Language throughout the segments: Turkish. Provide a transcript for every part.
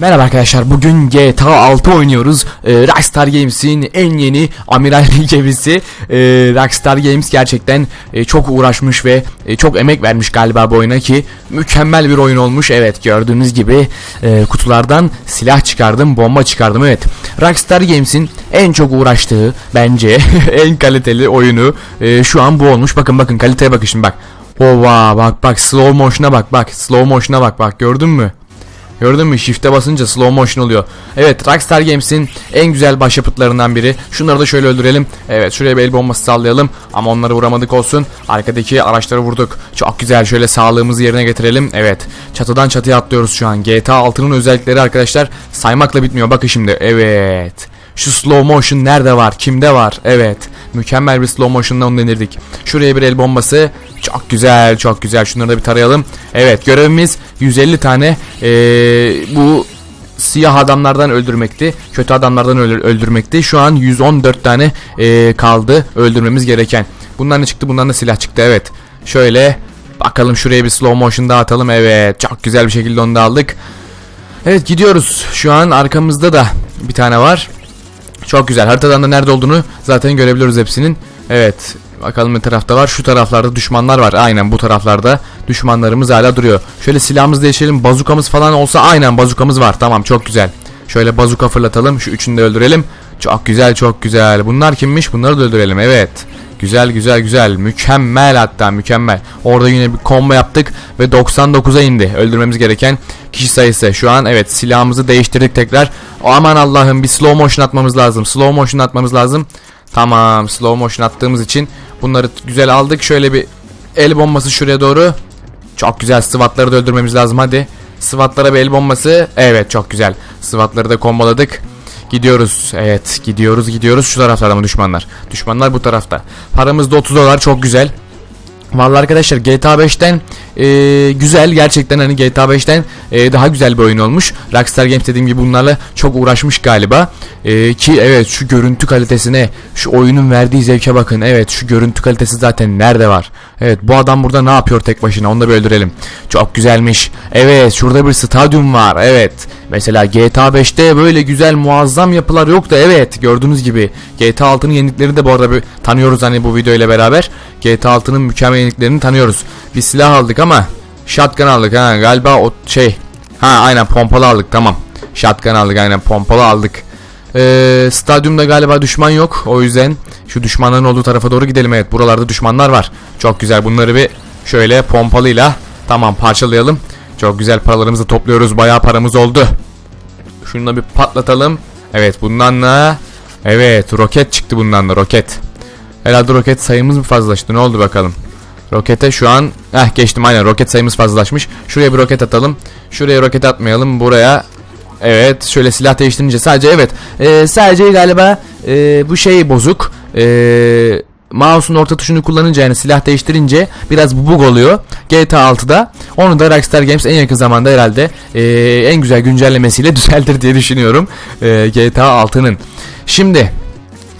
Merhaba arkadaşlar bugün GTA 6 oynuyoruz. Ee, Rockstar Games'in en yeni amiral gemisi. Ee, Rockstar Games gerçekten e, çok uğraşmış ve e, çok emek vermiş galiba bu oyuna ki Mükemmel bir oyun olmuş. Evet gördüğünüz gibi e, kutulardan silah çıkardım bomba çıkardım. Evet Rockstar Games'in en çok uğraştığı bence en kaliteli oyunu e, şu an bu olmuş. Bakın bakın kaliteye bakın şimdi bak. Ova bak bak slow motion'a bak bak. Slow motion'a bak bak. Gördün mü? Gördün mü? Shift'e basınca slow motion oluyor. Evet Rockstar Games'in en güzel başyapıtlarından biri. Şunları da şöyle öldürelim. Evet şuraya bir el bombası sallayalım. Ama onları vuramadık olsun. Arkadaki araçları vurduk. Çok güzel şöyle sağlığımızı yerine getirelim. Evet çatıdan çatıya atlıyoruz şu an. GTA 6'nın özellikleri arkadaşlar saymakla bitmiyor. Bakın şimdi. Evet. Şu slow motion nerede var? Kimde var? Evet. Mükemmel bir slow motion'la onu denirdik. Şuraya bir el bombası. Çok güzel, çok güzel. Şunları da bir tarayalım. Evet, görevimiz 150 tane ee, bu siyah adamlardan öldürmekti. Kötü adamlardan öldür- öldürmekti. Şu an 114 tane ee, kaldı öldürmemiz gereken. Bundan ne çıktı? Bundan da silah çıktı. Evet. Şöyle bakalım şuraya bir slow motion daha atalım. Evet. Çok güzel bir şekilde onu da aldık. Evet gidiyoruz. Şu an arkamızda da bir tane var. Çok güzel. Haritadan da nerede olduğunu zaten görebiliyoruz hepsinin. Evet. Bakalım ne tarafta var. Şu taraflarda düşmanlar var. Aynen bu taraflarda düşmanlarımız hala duruyor. Şöyle silahımızı değiştirelim. Bazukamız falan olsa aynen bazukamız var. Tamam çok güzel. Şöyle bazuka fırlatalım. Şu üçünü de öldürelim. Çok güzel çok güzel. Bunlar kimmiş? Bunları da öldürelim. Evet. Güzel güzel güzel. Mükemmel hatta mükemmel. Orada yine bir combo yaptık ve 99'a indi. Öldürmemiz gereken kişi sayısı. Şu an evet silahımızı değiştirdik tekrar. Aman Allah'ım bir slow motion atmamız lazım. Slow motion atmamız lazım. Tamam slow motion attığımız için bunları güzel aldık. Şöyle bir el bombası şuraya doğru. Çok güzel SWAT'ları da öldürmemiz lazım hadi. SWAT'lara bir el bombası. Evet çok güzel. SWAT'ları da komboladık. Gidiyoruz. Evet gidiyoruz gidiyoruz. Şu taraflarda mı düşmanlar? Düşmanlar bu tarafta. Paramız da 30 dolar çok güzel. Vallahi arkadaşlar GTA 5'ten e, güzel gerçekten hani GTA 5'ten e, daha güzel bir oyun olmuş. Rockstar Games dediğim gibi bunlarla çok uğraşmış galiba. E, ki evet şu görüntü kalitesine, şu oyunun verdiği zevke bakın. Evet şu görüntü kalitesi zaten nerede var? Evet bu adam burada ne yapıyor tek başına? Onu da bir öldürelim. Çok güzelmiş. Evet şurada bir stadyum var. Evet. Mesela GTA 5'te böyle güzel muazzam yapılar yoktu. Evet gördüğünüz gibi GTA 6'nın yeniliklerini de bu arada bir tanıyoruz hani bu video ile beraber. GTA 6'nın mükemmel yeniliklerini tanıyoruz. Bir silah aldık ama shotgun aldık ha galiba o şey. Ha aynen pompalı aldık tamam. Shotgun aldık aynen pompalı aldık. Ee, stadyumda galiba düşman yok. O yüzden şu düşmanların olduğu tarafa doğru gidelim. Evet buralarda düşmanlar var. Çok güzel bunları bir şöyle pompalıyla tamam parçalayalım. Çok güzel paralarımızı topluyoruz. Bayağı paramız oldu. Şunu da bir patlatalım. Evet bundan da Evet roket çıktı bundan da roket. Herhalde roket sayımız mı fazlalaştı? Ne oldu bakalım? Rokete şu an Heh geçtim aynen roket sayımız fazlalaşmış. Şuraya bir roket atalım. Şuraya roket atmayalım. Buraya Evet şöyle silah değiştirince sadece evet ee, sadece galiba ee, bu şey bozuk ee, mouse'un orta tuşunu kullanınca yani silah değiştirince biraz bug oluyor GTA 6'da onu da Rockstar Games en yakın zamanda herhalde ee, en güzel güncellemesiyle düzeltir diye düşünüyorum ee, GTA 6'nın şimdi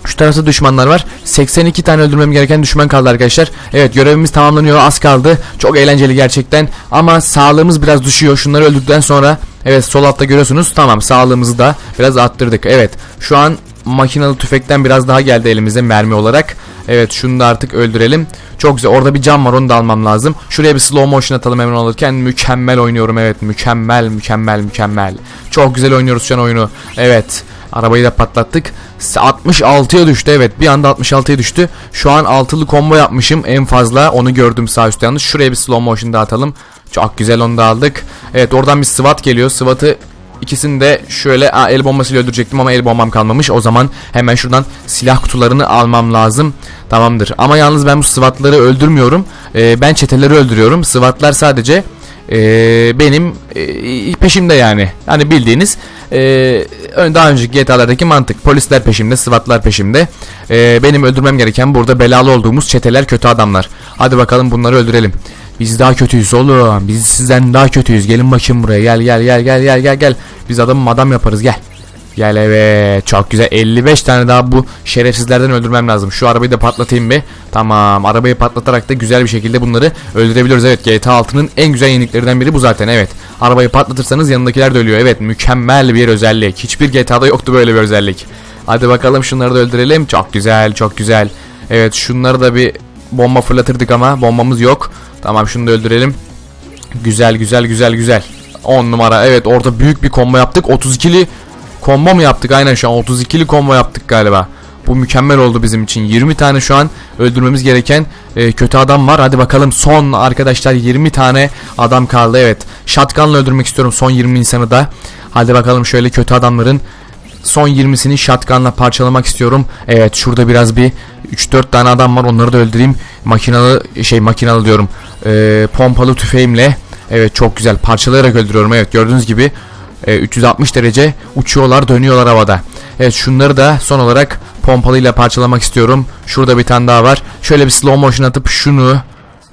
şu tarafta düşmanlar var. 82 tane öldürmem gereken düşman kaldı arkadaşlar. Evet görevimiz tamamlanıyor. Az kaldı. Çok eğlenceli gerçekten. Ama sağlığımız biraz düşüyor. Şunları öldükten sonra evet sol altta görüyorsunuz. Tamam sağlığımızı da biraz arttırdık. Evet şu an makinalı tüfekten biraz daha geldi elimize mermi olarak. Evet şunu da artık öldürelim. Çok güzel. Orada bir cam var onu da almam lazım. Şuraya bir slow motion atalım hemen alırken. Mükemmel oynuyorum evet. Mükemmel mükemmel mükemmel. Çok güzel oynuyoruz şu an oyunu. Evet. Arabayı da patlattık. 66'ya düştü evet bir anda 66'ya düştü. Şu an altılı combo yapmışım en fazla onu gördüm sağ üstte yalnız. Şuraya bir slow motion da atalım. Çok güzel onu da aldık. Evet oradan bir SWAT geliyor. SWAT'ı ikisini de şöyle aa, el bombasıyla öldürecektim ama el bombam kalmamış. O zaman hemen şuradan silah kutularını almam lazım. Tamamdır. Ama yalnız ben bu SWAT'ları öldürmüyorum. Ee, ben çeteleri öldürüyorum. SWAT'lar sadece ee, benim ee, peşimde yani. Hani bildiğiniz ee, daha önceki GTA'lardaki mantık. Polisler peşimde, SWAT'lar peşimde. Ee, benim öldürmem gereken burada belalı olduğumuz çeteler kötü adamlar. Hadi bakalım bunları öldürelim. Biz daha kötüyüz oğlum. Biz sizden daha kötüyüz. Gelin bakayım buraya. Gel gel gel gel gel gel gel. Biz adam adam yaparız gel. Gel evet çok güzel 55 tane daha bu şerefsizlerden öldürmem lazım. Şu arabayı da patlatayım bir. Tamam arabayı patlatarak da güzel bir şekilde bunları öldürebiliyoruz. Evet GTA 6'nın en güzel yeniliklerinden biri bu zaten evet. Arabayı patlatırsanız yanındakiler de ölüyor. Evet mükemmel bir özellik. Hiçbir GTA'da yoktu böyle bir özellik. Hadi bakalım şunları da öldürelim. Çok güzel çok güzel. Evet şunları da bir bomba fırlatırdık ama bombamız yok. Tamam şunu da öldürelim. Güzel güzel güzel güzel. 10 numara evet orada büyük bir combo yaptık. 32'li combo mu yaptık aynen şu an 32'li combo yaptık galiba. Bu mükemmel oldu bizim için. 20 tane şu an öldürmemiz gereken e, kötü adam var. Hadi bakalım son arkadaşlar 20 tane adam kaldı. Evet. Shotgun'la öldürmek istiyorum son 20 insanı da. Hadi bakalım şöyle kötü adamların son 20'sini shotgun'la parçalamak istiyorum. Evet şurada biraz bir 3-4 tane adam var. Onları da öldüreyim. Makinalı şey makinalı diyorum. E, pompalı tüfeğimle. Evet çok güzel parçalayarak öldürüyorum. Evet gördüğünüz gibi e, 360 derece uçuyorlar dönüyorlar havada. Evet şunları da son olarak pompalıyla parçalamak istiyorum. Şurada bir tane daha var. Şöyle bir slow motion atıp şunu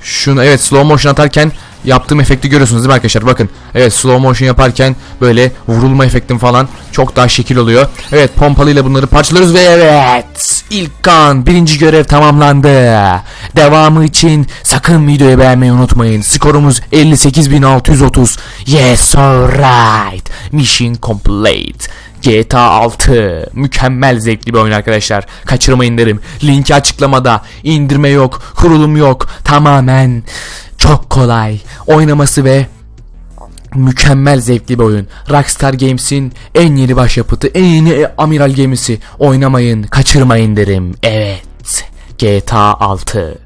şunu evet slow motion atarken yaptığım efekti görüyorsunuz değil mi arkadaşlar? Bakın. Evet slow motion yaparken böyle vurulma efektim falan çok daha şekil oluyor. Evet pompalıyla bunları parçalıyoruz ve evet ilk kan birinci görev tamamlandı. Devamı için sakın videoyu beğenmeyi unutmayın. Skorumuz 58.630. Yes alright. Mission complete. GTA 6 mükemmel zevkli bir oyun arkadaşlar. Kaçırmayın derim. Linki açıklamada. İndirme yok, kurulum yok. Tamamen çok kolay. Oynaması ve mükemmel zevkli bir oyun. Rockstar Games'in en yeni başyapıtı, en yeni amiral gemisi. Oynamayın, kaçırmayın derim. Evet. GTA 6